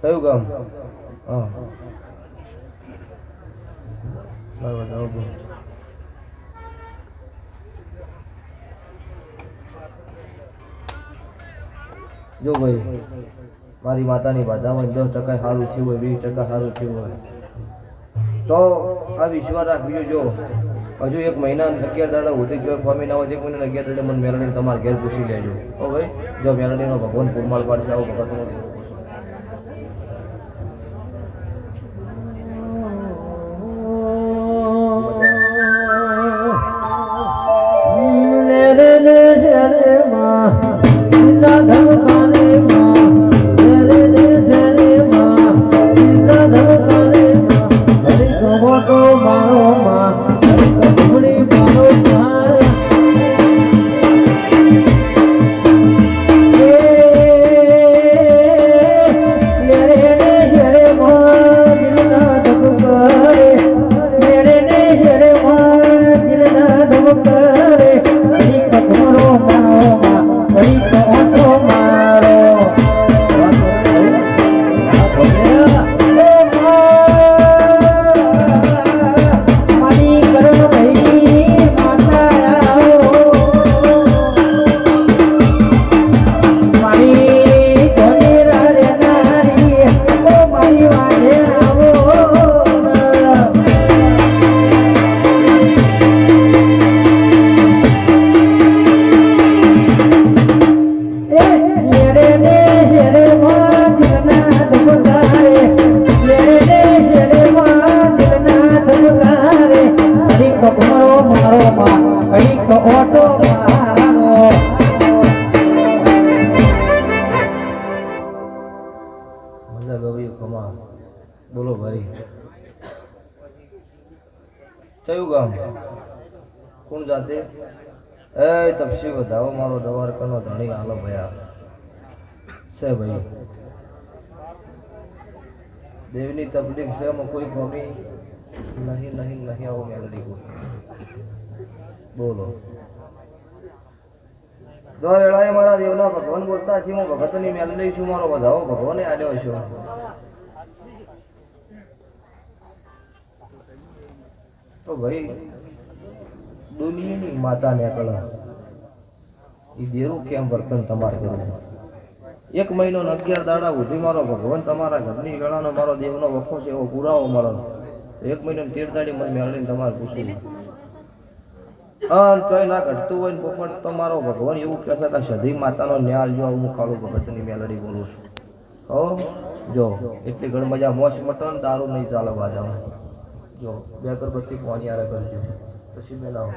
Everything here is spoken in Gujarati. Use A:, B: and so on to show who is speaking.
A: કયું કામ હા. જો ભાઈ, મારી માતાની બાધામાં દસ ટકા સારું થયું હોય, વીસ ટકા સારું થયું હોય, તો આ વિશ્વાસ રાખજો જો. હજુ એક મહિના અગિયાર દાડા હોતી જો ફોમી ના હોય, એક મહિના અગિયાર દાડે મને મેલડીને તમારા ઘેર પૂછી લેજો. ઓ ભાઈ, જો મેલડીનો ભગવાન પુરમાળ પાડશે, આવો Hare કમા કયું ગામ કોણ જાતે એ તપસી વધાવો મારો દવાર કનો ધણી હાલો ભયા છે ભાઈ દેવની તકલીફ છે, એમાં કોઈ ગમી નહીં નહીં નહીં આવો મેલડી બોલો દો વેળાએ મારા દેવના ભગવાન બોલતા છે હું ભગતની મેલડી છું મારો વધાવો ભગવાને આલ્યો છું તો ભાઈ દુનિયાની માતા ને એ દેરું કેમ વર્તન તમારે કરવું? એક મહિનો અગિયાર દાડા સુધી મારો ભગવાન તમારા ઘરની વેળાનો મારો દેવનો વખો છે, એવો પુરાવો મળો એક મહિનો તેર દાડી મને મેળવીને તમારે પૂછ્યું હા તોય ના ઘટતું હોય ને પોપટ તો મારો ભગવાન એવું કહે છે કે સધી માતાનો ન્યાલ જો હું કાળું ભગતની મેલડી બોલું છું. હો, જો, એટલી ઘણી મજા મોસ મટન દારૂ નહીં ચાલે બાજામાં જો, બે અગરબત્તી પાણી આરે કરજો. પછી બેલાવો